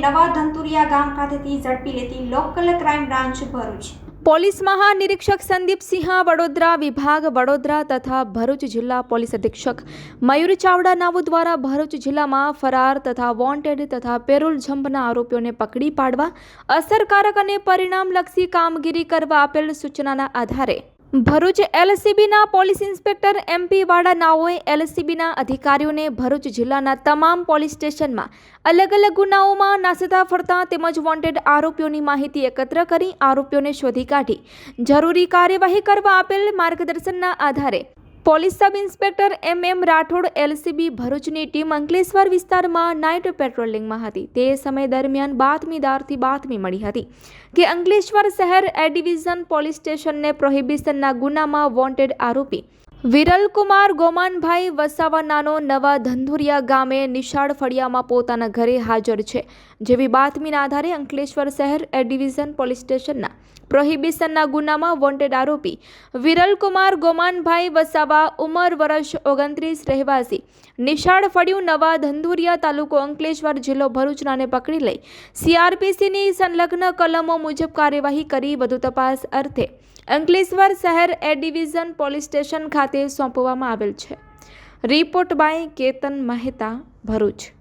નવા ધંતુરિયા ગામ ખાતેથી ઝડપી લેતી local crime branch Bharuch. Police મહાનિરીક્ષક Sandeepsinh Vadodara વિભાગ, વડોદરા તથા ભરૂચ જિલ્લા પોલીસ અધિક્ષક મયુર ચાવડા નાવો દ્વારા ભરૂચ જિલ્લામાં ફરાર તથા વોન્ટેડ તથા પેરોલ જમ્પના આરોપીઓને પકડી પાડવા અસરકારક અને પરિણામલક્ષી કામગીરી કરવા આપેલ સૂચનાના આધારે Bharuch એલસીબીના police inspector M P Vada એલસીબીના અધિકારીઓને ભરૂચ જિલ્લાના તમામ પોલીસ સ્ટેશનમાં અલગ અલગ ગુનાઓમાં નાસતા ફરતા તેમજ વોન્ટેડ આરોપીઓની માહિતી એકત્ર કરી આરોપીઓને શોધી કાઢી. જરૂરી કાર્યવાહી કરવા આપેલ માર્ગદર્શનના આધારે police sub inspector M M Rathod LCB ભરૂચની ટીમ અંકલેશ્વર વિસ્તારમાં નાઇટ પેટ્રોલિંગમાં હતી. તે સમય દરમિયાન બાતમીદારથી બાતમી મળી હતી કે અંકલેશ્વર શહેર એ ડિવિઝન પોલીસ સ્ટેશનને પ્રોહિબિશનના ગુનામાં વોન્ટેડ આરોપી વિરલકુમાર ગોમાનભાઈ વસાવાનાનો નવા ધંધુરિયા ગામે નિશાળ ફળિયામાં પોતાના ઘરે હાજર છે. જેવી બાતમીના આધારે અંકલેશ્વર શહેર એ ડિવિઝન પોલીસ સ્ટેશનના પ્રોહિબિશનના ગુનામાં વોન્ટેડ આરોપી વિરલકુમાર ગોમાનભાઈ વસાવા ઉંમર વર્ષ ઓગણત્રીસ રહેવાસી. નિશાળ ફળિયું નવા ધંધુરિયા તાલુકો અંકલેશ્વર જિલ્લો ભરૂચનાને પકડી લઈ સીઆરપીસીની સંલગ્ન કલમો મુજબ કાર્યવાહી કરી વધુ તપાસ અર્થે અંકલેશ્વર શહેર એ ડિવિઝન પોલીસ સ્ટેશન ખાતે સોંપવામાં આવેલ છે. Report by Ketan Mehta Bharuch.